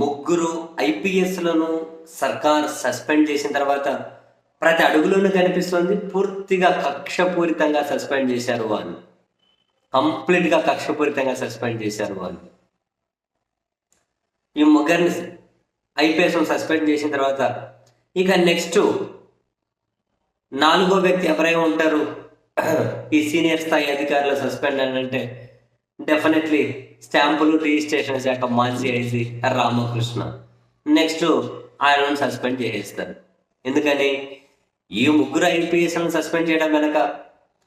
ముగ్గురు ఐపీఎస్లను సర్కార్ సస్పెండ్ చేసిన తర్వాత ప్రతి అడుగులోనూ కనిపిస్తుంది. పూర్తిగా కక్షపూరితంగా సస్పెండ్ చేశారు వాళ్ళు. కంప్లీట్గా కక్షపూరితంగా సస్పెండ్ చేశారు వాళ్ళు. ఈ ముగ్గురిని ఐపీఎస్ను సస్పెండ్ చేసిన తర్వాత ఇక నెక్స్ట్ నాలుగో వ్యక్తి ఎవరై ఉంటారు? ఈ సీనియర్ స్థాయి అధికారులు సస్పెండ్ అని అంటే డెఫినెట్లీ స్టాంపులు రిజిస్ట్రేషన్ శాఖ మాజీ ఐజీ రామకృష్ణ. నెక్స్ట్ ఆయనను సస్పెండ్ చేసేస్తారు ఎందుకని? ఈ ముగ్గురు ఐపీఎస్లను సస్పెండ్ చేయడం వెనక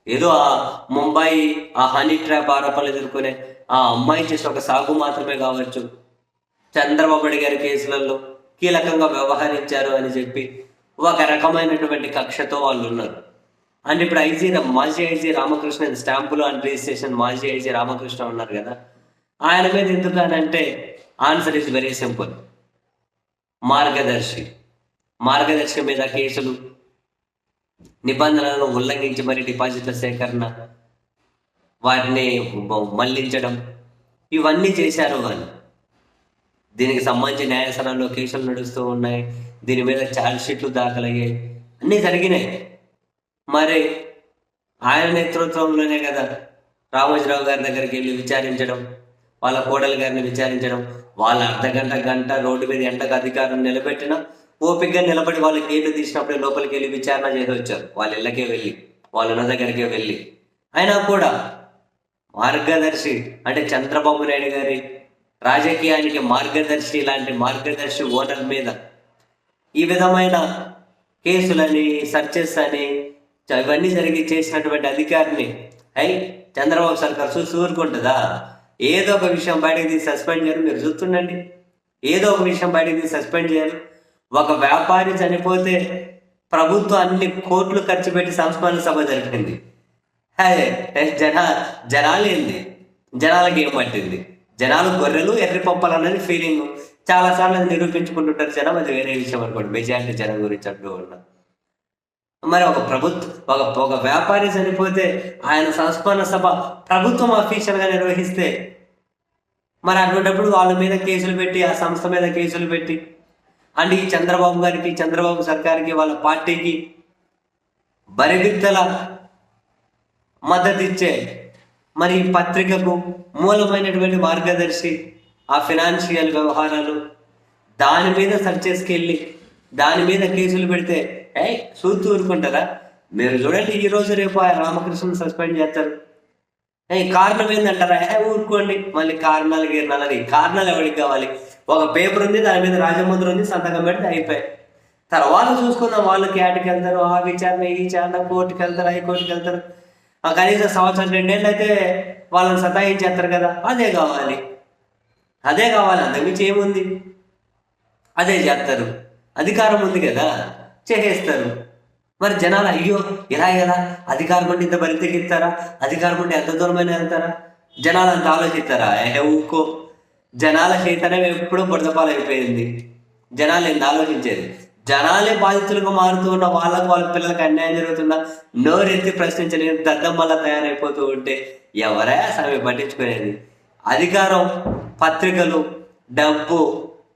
ఏదో ఆ ముంబై ఆ హనీ ట్రాప్ ఆరోపణలు ఎదుర్కొనే ఆ అమ్మాయి చేసిన ఒక సాగు మాత్రమే కావచ్చు. చంద్రబాబు గారి కేసులలో కీలకంగా వ్యవహరించారు అని చెప్పి ఒక రకమైనటువంటి కక్షతో వాళ్ళు ఉన్నారు. అండ్ ఇప్పుడు ఐజీ మాజీ ఐజీ రామకృష్ణ స్టాంపులు అండ్ రిజిస్ట్రేషన్ మాజీ ఐజీ రామకృష్ణ ఉన్నారు కదా. ఆయన మీద ఎందుకంటే అంటే ఆన్సర్ ఇస్ వెరీ సింపుల్ మార్గదర్శి. మార్గదర్శి మీద కేసులు నిబంధనలను ఉల్లంఘించి మరి డిపాజిట్ల సేకరణ వాటిని మళ్ళించడం ఇవన్నీ చేశారు వాళ్ళు. దీనికి సంబంధించి న్యాయస్థానంలో కేసులు నడుస్తూ ఉన్నాయి. దీని మీద ఛార్జ్ షీట్లు దాఖలయ్యాయి. అన్నీ జరిగినాయి. మరి ఆయన నేతృత్వంలోనే కదా రామోజీరావు గారి దగ్గరికి వెళ్ళి విచారించడం. వాళ్ళ కోడలి గారిని విచారించడం వాళ్ళ అర్ధ గంట గంట రోడ్డు మీద ఎండకు అధికారం నిలబెట్టిన ఓపికగా నిలబడి వాళ్ళు గేట్లు తీసినప్పుడే లోపలికి వెళ్ళి విచారణ చేసి వచ్చారు. వాళ్ళ ఇళ్ళకే వెళ్ళి వాళ్ళ ఉన్న దగ్గరికే వెళ్ళి. అయినా కూడా మార్గదర్శి అంటే చంద్రబాబు నాయుడు గారి రాజకీయానికి మార్గదర్శి లాంటి మార్గదర్శి ఓటర్ మీద ఈ విధమైన కేసులని సర్చెస్ అని ఇవన్నీ జరిగి చేసినటువంటి అధికారిని అయి చంద్రబాబు సర్కార్ చూసి ఊరుకుంటుందా ఏదో ఒక విషయం బయటకు తీసి సస్పెండ్ చేయరు. మీరు చూస్తుండండి. ఏదో ఒక విషయం బయటకు తీసి సస్పెండ్ చేయరు. ఒక వ్యాపారి చనిపోతే ప్రభుత్వం అన్ని కోట్లు ఖర్చు పెట్టి సంస్మరణ సభ జరిపింది. అదే జన ఏంది? జనాలకి ఏం పట్టింది? జనాలు గొర్రెలు ఎర్రి పప్పలు అనేది ఫీలింగ్ చాలాసార్లు అది నిరూపించుకుంటుంటారు జనం. అది వేరే విషయం అనుకోండి. మెజారిటీ జనం గురించి అంటూ ఉన్నా. మరి ఒక ప్రభుత్వ ఒక ఒక వ్యాపారి చనిపోతే ఆయన సంస్మరణ సభ ప్రభుత్వం అఫీషియల్గా నిర్వహిస్తే మరి అటువంటిప్పుడు వాళ్ళ మీద కేసులు పెట్టి ఆ సంస్థ మీద కేసులు పెట్టి అండ్ ఈ చంద్రబాబు గారికి చంద్రబాబు సర్కార్కి వాళ్ళ పార్టీకి బరిగిత్తల మద్దతు ఇచ్చే మరి ఈ పత్రికకు మూలమైనటువంటి మార్గదర్శి ఆ ఫినాన్షియల్ వ్యవహారాలు దాని మీద సర్చెస్కి వెళ్ళి దాని మీద కేసులు పెడితే ఏ చూస్తూ ఊరుకుంటారా మీరు చూడండి ఈ రోజు రేపు ఆ రామకృష్ణ సస్పెండ్ చేస్తారు. ఈ కారణం ఏంటంటారా ఊరుకోండి. మళ్ళీ కారణాలు గీరణాలు అని కారణాలు ఎవరికి కావాలి? ఒక పేపర్ ఉంది దాని మీద రాజముద్ర ఉంది సంతకం పెడితే అయిపోయాయి. తర్వాత చూసుకుందాం వాళ్ళు క్యాట్కి వెళ్తారు ఆ విచారణ ఈ విచారణ కోర్టుకి వెళ్తారు హైకోర్టుకి వెళ్తారు. కనీసం సంవత్సరం రెండేళ్ళు అయితే వాళ్ళని సతాయించేస్తారు కదా. అదే కావాలి. అదే కావాలి. అంతకుమించి ఏముంది? అదే చేస్తారు. అధికారం ఉంది కదా. చేసేస్తారు. మరి జనాలు అయ్యో ఇలా ఎలా అధికారం ఇంత బలి తెగిస్తారా అధికారం ఎంత దూరమైన వెళ్తారా? జనాలు అంత ఆలోచిస్తారా? ఏ ఊకో జనాల చైతన్యం ఎప్పుడూ బుడతపాలైపోయింది జనాలు ఎంత ఆలోచించేది. జనాలే బాధితులుగా మారుతూ ఉన్న వాళ్ళకు వాళ్ళ పిల్లలకు అన్యాయం జరుగుతుందా? నోరెత్తి ప్రశ్నించలేని దద్దమ్మలా తయారైపోతూ ఉంటే ఎవరే అసలు పట్టించుకునేది? అధికారం పత్రికలు డబ్బు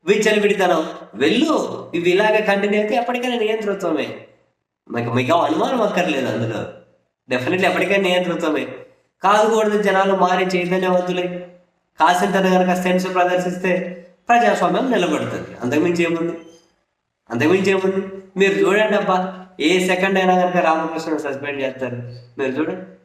విచ్చలవిడితనం. వెళ్ళు ఇవి ఇలాగే కంటిన్యూ అయితే ఎప్పటికైనా నియంతృత్వమే. మీకు మీకు అనుమానం అక్కర్లేదు అందులో. డెఫినెట్లీ ఎప్పటికైనా నియంతృత్వమే కాదుకూడదు జనాలు మారి చైతన్యవంతులై. కాసింత కనుక సెన్స్ ప్రదర్శిస్తే ప్రజాస్వామ్యం నిలబడుతుంది. అంతకుమించి ఏముంది? అంతకుమించి ఏముంది? మీరు చూడండి అబ్బా ఏ సెకండ్ అయినా కనుక రామకృష్ణ సస్పెండ్ చేస్తారు. మీరు చూడండి.